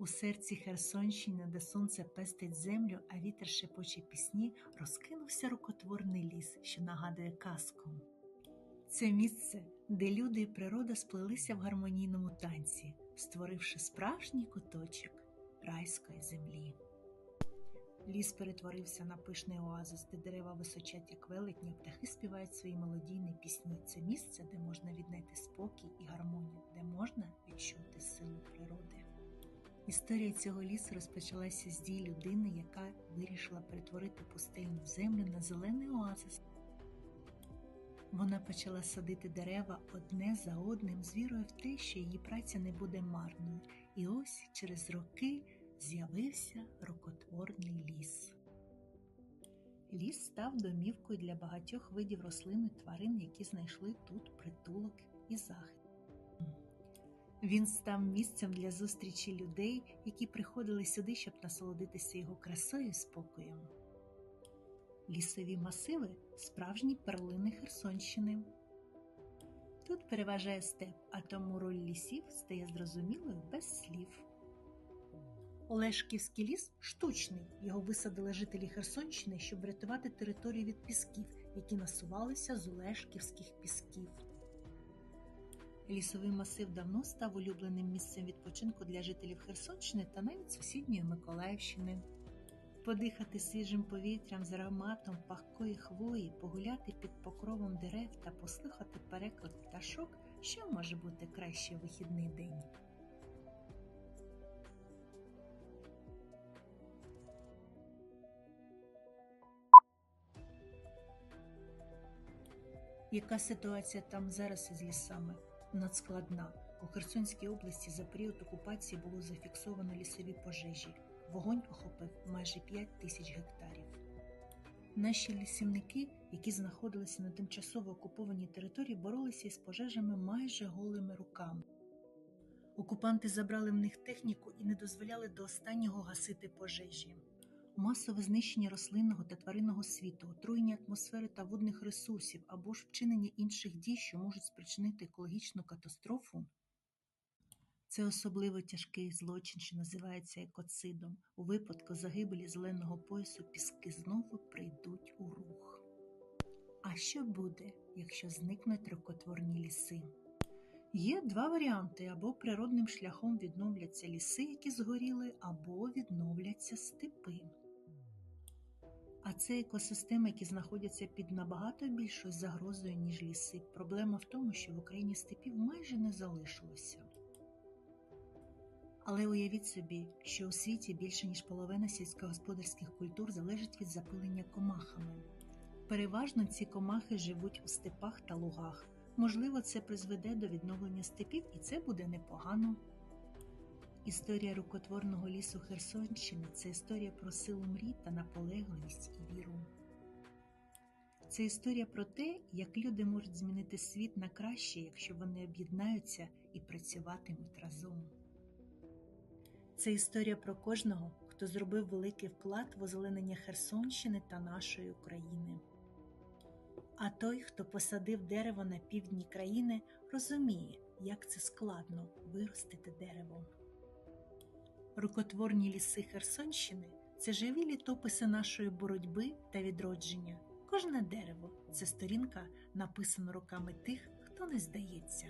У серці Херсонщини, де сонце пестить землю, а вітер шепоче пісні, розкинувся рукотворний ліс, що нагадує казку. Це місце, де люди і природа сплелися в гармонійному танці, створивши справжній куточок райської землі. Ліс перетворився на пишний оазис, де дерева височать, як велетні, птахи співають свої мелодійні пісні. Це місце, де можна віднайти спокій і гармонію, де можна відчути силу природи. Історія цього лісу розпочалася з дій людини, яка вирішила перетворити пустельну землю на зелений оазис. Вона почала садити дерева одне за одним з вірою в те, що її праця не буде марною. І ось через роки з'явився рукотворний ліс. Ліс став домівкою для багатьох видів рослин і тварин, які знайшли тут притулок і захист. Він став місцем для зустрічі людей, які приходили сюди, щоб насолодитися його красою і спокоєм. Лісові масиви справжні перлини Херсонщини. Тут переважає степ, а тому роль лісів стає зрозумілою без слів. Олешківський ліс штучний. Його висадили жителі Херсонщини, щоб врятувати територію від пісків, які насувалися з Олешківських пісків. Лісовий масив давно став улюбленим місцем відпочинку для жителів Херсонщини та навіть сусідньої Миколаївщини. Подихати свіжим повітрям з ароматом пахкої хвої, погуляти під покровом дерев та послухати переклад пташок, що може бути краще в вихідний день. Яка ситуація там зараз із лісами? Надскладна. У Херсонській області за період окупації було зафіксовано лісові пожежі. Вогонь охопив майже 5 тисяч гектарів. Наші лісівники, які знаходилися на тимчасово окупованій території, боролися із пожежами майже голими руками. Окупанти забрали в них техніку і не дозволяли до останнього гасити пожежі. Масове знищення рослинного та тваринного світу, отруєння атмосфери та водних ресурсів або ж вчинення інших дій, що можуть спричинити екологічну катастрофу, це особливо тяжкий злочин, що називається екоцидом. У випадку загибелі зеленого поясу піски знову прийдуть у рух. А що буде, якщо зникнуть рукотворні ліси? Є два варіанти: або природним шляхом відновляться ліси, які згоріли, або відновляться степи. Це екосистеми, які знаходяться під набагато більшою загрозою, ніж ліси. Проблема в тому, що в Україні степів майже не залишилося. Але уявіть собі, що у світі більше ніж половина сільськогосподарських культур залежить від запилення комахами. Переважно ці комахи живуть у степах та лугах. Можливо, це призведе до відновлення степів, і це буде непогано. Історія рукотворного лісу Херсонщини це історія про силу мрій та наполегливість. Це історія про те, як люди можуть змінити світ на краще, якщо вони об'єднаються і працюватимуть разом. Це історія про кожного, хто зробив великий вклад в озеленення Херсонщини та нашої України. А той, хто посадив дерево на півдні країни, розуміє, як це складно виростити дерево. Рукотворні ліси Херсонщини це живі літописи нашої боротьби та відродження. Кожне дерево це сторінка, написана руками тих, хто не здається.